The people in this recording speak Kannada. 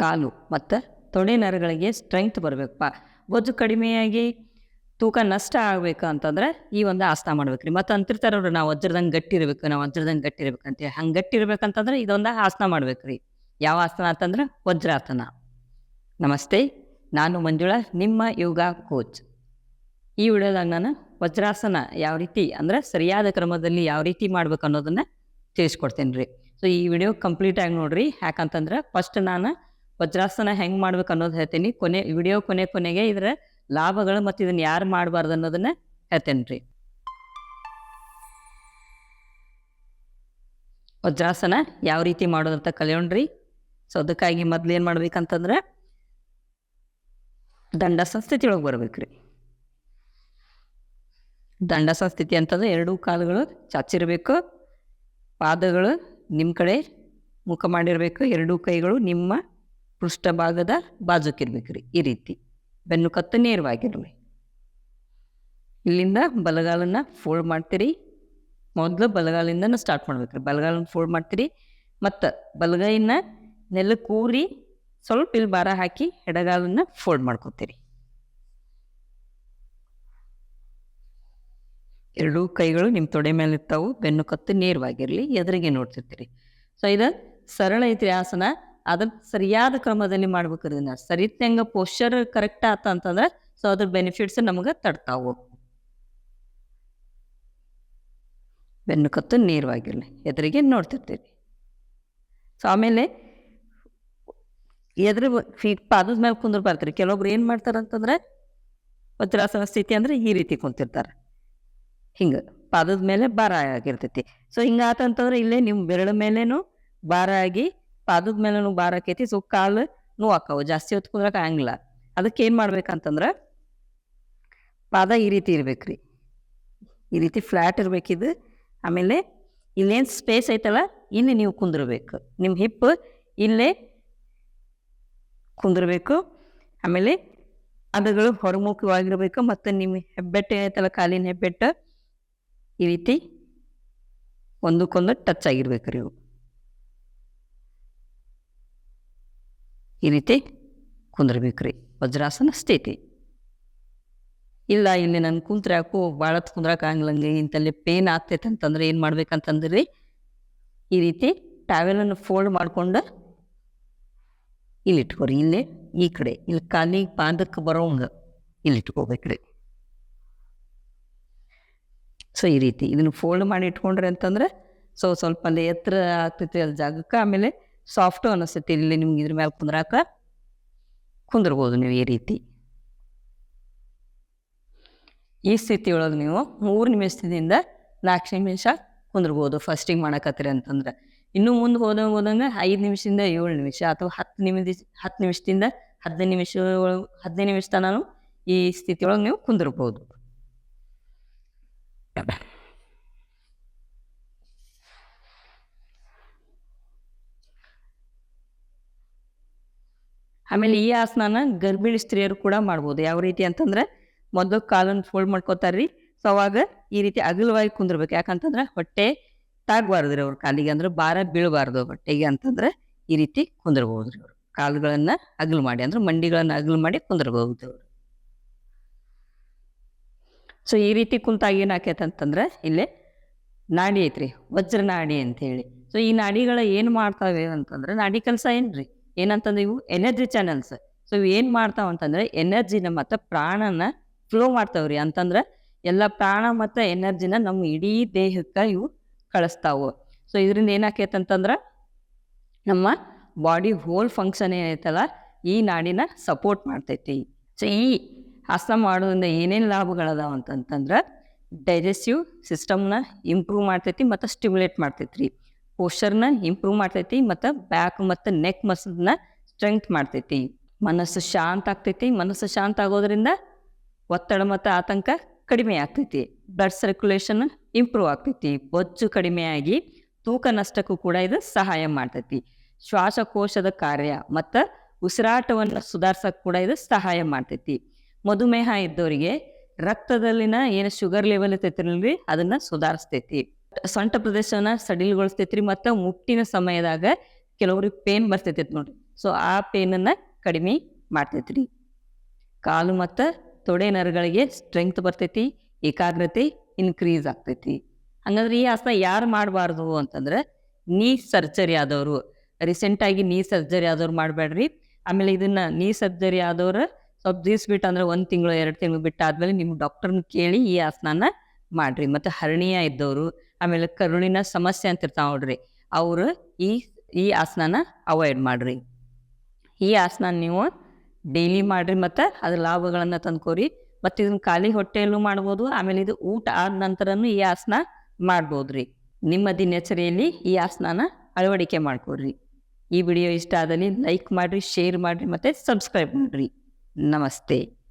ಕಾಲು ಮತ್ತು ತೊಡೆ ನರಗಳಿಗೆ ಸ್ಟ್ರೆಂಗ್ತ್ ಬರಬೇಕಪ್ಪ ಬೊಜ್ಜು ಕಡಿಮೆಯಾಗಿ ತೂಕ ನಷ್ಟ ಆಗ್ಬೇಕು ಅಂತಂದ್ರೆ ಈ ಒಂದು ಆಸನ ಮಾಡ್ಬೇಕು ರೀ ಮತ್ತು ಅಂತಿರ್ತಾರವ್ರು ನಾವು ವಜ್ರದಂಗೆ ಗಟ್ಟಿ ಇರ್ಬೇಕು, ನಾವು ವಜ್ರದಂಗೆ ಗಟ್ಟಿ ಅಂತೇಳಿ ಹಂಗೆ ಗಟ್ಟಿ ಇರ್ಬೇಕಂತಂದ್ರೆ ಇದೊಂದು ಆಸನ ಮಾಡ್ಬೇಕು ರೀ ಯಾವ ಆಸನ ಅಂತಂದ್ರೆ ವಜ್ರಾಸನ. ನಮಸ್ತೆ, ನಾನು ಮಂಜುಳಾ, ನಿಮ್ಮ ಯೋಗ ಕೋಚ್ ಈ ವಿಡಿಯೋದಾಗ ನಾನು ವಜ್ರಾಸನ ಯಾವ ರೀತಿ ಅಂದ್ರೆ ಸರಿಯಾದ ಕ್ರಮದಲ್ಲಿ ಯಾವ ರೀತಿ ಮಾಡ್ಬೇಕು ಅನ್ನೋದನ್ನ ತಿಳಿಸ್ಕೊಡ್ತೇನೆ ರೀ ಸೊ ಈ ವಿಡಿಯೋ ಕಂಪ್ಲೀಟ್ ಆಗಿ ನೋಡ್ರಿ. ಯಾಕಂತಂದ್ರೆ ಫಸ್ಟ್ ನಾನು ವಜ್ರಾಸನ ಹೆಂಗೆ ಮಾಡ್ಬೇಕು ಅನ್ನೋದು ಹೇಳ್ತೀನಿ. ಕೊನೆ, ವಿಡಿಯೋ ಕೊನೆ ಕೊನೆಗೆ ಇದರ ಲಾಭಗಳು ಮತ್ತು ಇದನ್ನ ಯಾರು ಮಾಡಬಾರ್ದು ಅನ್ನೋದನ್ನ ಹೇಳ್ತೇನೆ ರೀ. ವಜ್ರಾಸನ ಯಾವ ರೀತಿ ಮಾಡೋದಂತ ಕಲಿಯೋಣ್ರಿ ಸೊ, ಅದಕ್ಕಾಗಿ ಮೊದ್ಲು ಏನು ಮಾಡ್ಬೇಕಂತಂದ್ರೆ ದಂಡ ಸ್ಥಿತಿ ಒಳಗೆ ಬರ್ಬೇಕ್ರಿ ದಂಡ ಸಂಸ್ಥಿತಿ ಅಂತಂದ್ರೆ ಎರಡೂ ಕಾಲುಗಳು ಚಾಚಿರಬೇಕು, ಪಾದಗಳು ನಿಮ್ಮ ಕಡೆ ಮುಖ ಮಾಡಿರಬೇಕು, ಎರಡೂ ಕೈಗಳು ನಿಮ್ಮ ಪೃಷ್ಠಭಾಗದ ಬಾಜುಕಿರ್ಬೇಕು ರೀ ಈ ರೀತಿ. ಬೆನ್ನು ಕತ್ತು ನೇರವಾಗಿರಲಿ. ಇಲ್ಲಿಂದ ಬಲಗಾಲನ್ನ ಫೋಲ್ಡ್ ಮಾಡ್ತೀರಿ. ಮೊದಲು ಬಲಗಾಲಿಂದನೂ ಸ್ಟಾರ್ಟ್ ಮಾಡ್ಬೇಕು ರೀ ಬಲಗಾಲನ್ನ ಫೋಲ್ಡ್ ಮಾಡ್ತೀರಿ. ಮತ್ತು ಬಲಗೈನ ನೆಲ ಕೂರಿ ಸ್ವಲ್ಪ ಇಲ್ಲಿ ಭಾರ ಹಾಕಿ ಎಡಗಾಲನ್ನ ಫೋಲ್ಡ್ ಮಾಡ್ಕೊತೀರಿ. ಎರಡೂ ಕೈಗಳು ನಿಮ್ಮ ತೊಡೆ ಮೇಲೆ ಇರ್ತಾವೆ. ಬೆನ್ನು ಕತ್ತು ನೇರವಾಗಿರಲಿ. ಎದುರಿಗೆ ನೋಡ್ತಿರ್ತೀರಿ. ಸೊ ಇದು ಸರಳ ಐತ್ರಿ ಆಸನ. ಅದನ್ನ ಸರಿಯಾದ ಕ್ರಮದಲ್ಲಿ ಮಾಡ್ಬೇಕು ಅದನ್ನ ಸರಿ ಹೆಂಗ ಪೋಶ್ಚರ್ ಕರೆಕ್ಟ್ ಆತ ಅಂತಂದ್ರೆ ಸೊ ಅದ್ರ ಬೆನಿಫಿಟ್ಸ್ ನಮಗೆ ತಡ್ತಾವು. ಬೆನ್ನು ಕತ್ತು ನೇರವಾಗಿರಲಿ. ಎದುರಿಗೆ ನೋಡ್ತಿರ್ತೀರಿ. ಸೊ ಆಮೇಲೆ ಎದುರು ಪಾದದ ಮೇಲೆ ಕುಂದಿರ್ಬಾರ್ದು ರೀ ಕೆಲವೊಬ್ರು ಏನು ಮಾಡ್ತಾರೆ ಅಂತಂದ್ರೆ ವಜ್ರಾಸನ ಸ್ಥಿತಿ ಅಂದ್ರೆ ಈ ರೀತಿ ಕುಂತಿರ್ತಾರೆ. ಹಿಂಗೆ ಪಾದದ ಮೇಲೆ ಭಾರ ಆಗಿರ್ತೈತಿ. ಸೊ ಹಿಂಗಾತಂತಂದ್ರೆ ಇಲ್ಲೇ ನಿಮ್ಮ ಬೆರಳ ಮೇಲೇನು ಭಾರ ಆಗಿ ಪಾದದ ಮೇಲೂ ಬಾರ ಆಕೈತಿ ಸೊ ಕಾಲು ನೋವು ಆಕಾವು ಜಾಸ್ತಿ ಹೊತ್ತು ಕುಂದ್ರಕ್ಕೆ ಆಗಂಗಿಲ್ಲ. ಅದಕ್ಕೆ ಏನು ಮಾಡ್ಬೇಕಂತಂದ್ರೆ, ಪಾದ ಈ ರೀತಿ ಇರ್ಬೇಕ್ರಿ. ಈ ರೀತಿ ಫ್ಲ್ಯಾಟ್ ಇರ್ಬೇಕಿದು ಆಮೇಲೆ ಇಲ್ಲೇನು ಸ್ಪೇಸ್ ಐತಲ್ಲ, ಇಲ್ಲಿ ನೀವು ಕುಂದಿರ್ಬೇಕು. ನಿಮ್ಮ ಹಿಪ್ ಇಲ್ಲೇ ಕುಂದಿರ್ಬೇಕು. ಆಮೇಲೆ ಅದಗಳು ಹೊರಮುಖವಾಗಿರ್ಬೇಕು, ಮತ್ತು ನಿಮ್ಮ ಹೆಬ್ಬೆಟ್ಟು ಐತಲ್ಲ, ಕಾಲಿನ ಹೆಬ್ಬೆಟ್ಟು, ಈ ರೀತಿ ಒಂದಕ್ಕೊಂದು ಟಚ್ ಆಗಿರ್ಬೇಕು ರೀ ಇವು. ಈ ರೀತಿ ಕುಂದ್ರಬೇಕು ರೀ ವಜ್ರಾಸನ ಸ್ಥಿತಿ. ಇಲ್ಲ, ಇಲ್ಲಿ ನಾನು ಕುಂತ್ರೆ ಯಾಕೋ ಭಾಳ ಕುಂದ್ರಕ್ಕೆ ಇಂಥಲ್ಲಿ ಪೇನ್ ಆಗ್ತೈತೆ ಅಂತಂದ್ರೆ ಏನು ಮಾಡ್ಬೇಕಂತಂದ್ರಿ? ಈ ರೀತಿ ಟಾವೆಲನ್ನು ಫೋಲ್ಡ್ ಮಾಡ್ಕೊಂಡು ಇಲ್ಲಿ ಇಟ್ಕೋರಿ ಇಲ್ಲೇ, ಈ ಕಡೆ. ಇಲ್ಲಿ ಕಾಲಿಗೆ ಪಾದಕ್ಕೆ ಬರೋಂಗ ಇಲ್ಲಿ ಇಟ್ಕೋಬೇಕ್ರಿ ಸೊ ಈ ರೀತಿ. ಇದನ್ನು ಫೋಲ್ಡ್ ಮಾಡಿ ಇಟ್ಕೊಂಡ್ರಿ ಅಂತಂದ್ರೆ ಸೊ ಸ್ವಲ್ಪ ಅಲ್ಲಿ ಎತ್ತರ ಆಗ್ತೈತಿ ಅಲ್ಲಿ ಜಾಗಕ್ಕೆ. ಆಮೇಲೆ ಸಾಫ್ಟು ಅನಿಸುತ್ತೆ ಇಲ್ಲಿ ನಿಮ್ಗೆ ಇದ್ರ ಮೇಲೆ ಕುಂದ್ರಾಕ. ಕುಂದಿರ್ಬೋದು ನೀವು ಈ ರೀತಿ. ಈ ಸ್ಥಿತಿಯೊಳಗೆ ನೀವು ಮೂರು ನಿಮಿಷದಿಂದ ನಾಲ್ಕು ನಿಮಿಷ ಕುಂದಿರ್ಬೋದು ಫಸ್ಟಿಂಗ್ ಮಾಡಕತ್ತೀರಿ ಅಂತಂದ್ರೆ. ಇನ್ನು ಮುಂದೆ ಹೋದಂಗೆ ಹೋದಂಗೆ ಐದು ನಿಮಿಷದಿಂದ ಏಳು ನಿಮಿಷ ಅಥವಾ ಹತ್ತು ನಿಮಿಷ, ಹತ್ತು ನಿಮಿಷದಿಂದ ಹದಿನೈದು ನಿಮಿಷ ಒಳಗೆ, ಹದಿನೈದು ನಿಮಿಷ ತನಕ ಈ ಸ್ಥಿತಿಯೊಳಗೆ ನೀವು ಕುಂದಿರ್ಬೋದು. ಆಮೇಲೆ ಈ ಆಸನನ ಗರ್ಭಿಣಿ ಸ್ತ್ರೀಯರು ಕೂಡ ಮಾಡ್ಬೋದು. ಯಾವ ರೀತಿ ಅಂತಂದ್ರೆ ಮೊದಲು ಕಾಲನ್ನು ಫೋಲ್ಡ್ ಮಾಡ್ಕೋತಾರ್ರಿ. ಸೊ ಅವಾಗ ಈ ರೀತಿ ಅಗಲವಾಗಿ ಕುಂದಿರ್ಬೇಕು. ಯಾಕಂತಂದ್ರೆ ಹೊಟ್ಟೆ ತಾಗಬಾರ್ದು ರೀ ಅವ್ರ ಕಾಲಿಗೆ. ಅಂದ್ರೆ ಭಾರ ಬೀಳಬಾರ್ದು ಹೊಟ್ಟೆಗೆ ಅಂತಂದ್ರೆ ಈ ರೀತಿ ಕುಂದಿರ್ಬೋದು ರೀ ಅವರು. ಕಾಲುಗಳನ್ನ ಅಗಲು ಮಾಡಿ. ಅಂದ್ರೆ ಮಂಡಿಗಳನ್ನ ಅಗಲು ಮಾಡಿ ಕುಂದಿರ್ಬೋದು ಅವರು. ಸೊ ಈ ರೀತಿ ಕುಂತಾಗ ಏನಾಕೈತಂತಂದ್ರೆ ಇಲ್ಲಿ ನಾಡಿ ಐತ್ರಿ. ವಜ್ರ ನಾಡಿ ಅಂತ ಹೇಳಿ ಸೊ ಈ ನಾಡಿಗಳ ಏನು ಮಾಡ್ತಾವೆ ಅಂತಂದ್ರೆ ನಾಡಿ ಕೆಲಸ ಏನ್ರಿ? ಏನಂತಂದ್ರೆ ಇವು ಎನರ್ಜಿ ಚಾನಲ್ಸ್ ಸೊ ಇವು ಏನು ಮಾಡ್ತಾವ ಅಂತಂದ್ರೆ ಎನರ್ಜಿನ ಮತ್ತು ಪ್ರಾಣನ ಫ್ಲೋ ಮಾಡ್ತಾವ್ರಿ ಅಂತಂದ್ರೆ ಎಲ್ಲ ಪ್ರಾಣ ಮತ್ತು ಎನರ್ಜಿನ ನಮ್ಮ ಇಡೀ ದೇಹಕ್ಕೆ ಇವು ಕಳಿಸ್ತಾವು. ಸೊ ಇದರಿಂದ ಏನಾಕೈತೆ ಅಂತಂದ್ರೆ ನಮ್ಮ ಬಾಡಿ ಹೋಲ್ ಫಂಕ್ಷನ್ ಏನೈತಲ್ಲ, ಈ ನಾಡಿನ ಸಪೋರ್ಟ್ ಮಾಡ್ತೈತಿ. ಸೊ ಈ ಹಸ ಮಾಡೋದ್ರಿಂದ ಏನೇನು ಲಾಭಗಳದಾವ ಅಂತಂತಂದ್ರೆ ಡೈಜೆಸ್ಟಿವ್ ಸಿಸ್ಟಮ್ನ ಇಂಪ್ರೂವ್ ಮಾಡ್ತೈತಿ ಮತ್ತು ಸ್ಟಿಮ್ಯುಲೇಟ್ ಮಾಡ್ತೈತಿ ರೀ ಪೋಸ್ಚರ್ನ ಇಂಪ್ರೂವ್ ಮಾಡ್ತೈತಿ ಮತ್ತು ಬ್ಯಾಕ್ ಮತ್ತು ನೆಕ್ ಮಸಲ್ನ ಸ್ಟ್ರೆಂತ್ ಮಾಡ್ತೈತಿ. ಮನಸ್ಸು ಶಾಂತ ಆಗ್ತೈತಿ. ಮನಸ್ಸು ಶಾಂತ ಆಗೋದ್ರಿಂದ ಒತ್ತಡ ಮತ್ತು ಆತಂಕ ಕಡಿಮೆ ಆಗ್ತೈತಿ. ಬ್ಲಡ್ ಸರ್ಕ್ಯುಲೇಷನ್ ಇಂಪ್ರೂವ್ ಆಗ್ತೈತಿ. ಬೊಜ್ಜು ಕಡಿಮೆಯಾಗಿ ತೂಕ ನಷ್ಟಕ್ಕೂ ಕೂಡ ಇದು ಸಹಾಯ ಮಾಡ್ತೈತಿ. ಶ್ವಾಸಕೋಶದ ಕಾರ್ಯ ಮತ್ತು ಉಸಿರಾಟವನ್ನು ಸುಧಾರ್ಸಕ್ಕೆ ಕೂಡ ಇದು ಸಹಾಯ ಮಾಡ್ತೈತಿ. ಮಧುಮೇಹ ಇದ್ದವರಿಗೆ ರಕ್ತದಲ್ಲಿನ ಏನು ಶುಗರ್ ಲೆವೆಲ್ ಇರ್ತೈತಿ ಅದನ್ನು ಸುಧಾರಿಸ್ತೈತಿ. ಸೊಂಟ ಪ್ರದೇಶನ ಸಡಿಲಗೊಳಿಸ್ತೈತ್ರಿ, ಮತ್ತು ಮುಟ್ಟಿನ ಸಮಯದಾಗ ಕೆಲವ್ರಿಗೆ ಪೇನ್ ಬರ್ತೈತಿ ನೋಡ್ರಿ. ಸೊ ಆ ಪೇನನ್ನು ಕಡಿಮೆ ಮಾಡ್ತೈತ್ರಿ. ಕಾಲು ಮತ್ತು ತೊಡೆ ನರಗಳಿಗೆ ಸ್ಟ್ರೆಂಗ್ತ್ ಬರ್ತೈತಿ, ಏಕಾಗ್ರತೆ ಇನ್ಕ್ರೀಸ್ ಆಗ್ತೈತಿ. ಹಂಗಂದ್ರೆ ಈ ಆಸನ ಯಾರು ಮಾಡಬಾರ್ದು ಅಂತಂದ್ರೆ ನೀ ಸರ್ಜರಿ ಆದವರು. ರೀಸೆಂಟಾಗಿ ನೀ ಸರ್ಜರಿ ಆದವ್ರು ಮಾಡಬೇಡ್ರಿ ಆಮೇಲೆ ಇದನ್ನ ನೀ ಸರ್ಜರಿ ಆದವ್ರು ಸ್ವಲ್ಪ ದಿವ್ಸ ಬಿಟ್ಟು ಅಂದ್ರೆ ಒಂದು ತಿಂಗಳು, ಎರಡು ತಿಂಗಳು ಬಿಟ್ಟಾದ್ಮೇಲೆ ನಿಮ್ಮ ಡಾಕ್ಟರ್ನ ಕೇಳಿ ಈ ಆಸನನ ಮಾಡ್ರಿ. ಮತ್ತು ಹರ್ಣಿಯ ಇದ್ದವರು ಆಮೇಲೆ ಕರುಣಿನ ಸಮಸ್ಯೆ ಅಂತ ಇರ್ತಾವ ನೋಡ್ರಿ. ಅವರು ಈ ಈ ಆಸನನ ಅವಾಯ್ಡ್ ಮಾಡಿರಿ. ಈ ಆಸನ ನೀವು ಡೈಲಿ ಮಾಡಿರಿ ಮತ್ತು ಅದ್ರ ಲಾಭಗಳನ್ನು ತಂದ್ಕೋರಿ. ಮತ್ತು ಇದನ್ನ ಖಾಲಿ ಹೊಟ್ಟೆಯಲ್ಲೂ ಮಾಡ್ಬೋದು, ಆಮೇಲೆ ಇದು ಊಟ ಆದ ನಂತರನೂ ಈ ಆಸನ ಮಾಡ್ಬೋದ್ರಿ. ನಿಮ್ಮ ದಿನಚರಿಯಲ್ಲಿ ಈ ಆಸನನ ಅಳವಡಿಕೆ ಮಾಡ್ಕೊಡ್ರಿ. ಈ ವಿಡಿಯೋ ಇಷ್ಟ ಆದಲ್ಲಿ ಲೈಕ್ ಮಾಡಿರಿ ಶೇರ್ ಮಾಡಿರಿ ಮತ್ತು ಸಬ್ಸ್ಕ್ರೈಬ್ ಮಾಡಿರಿ. ನಮಸ್ತೆ.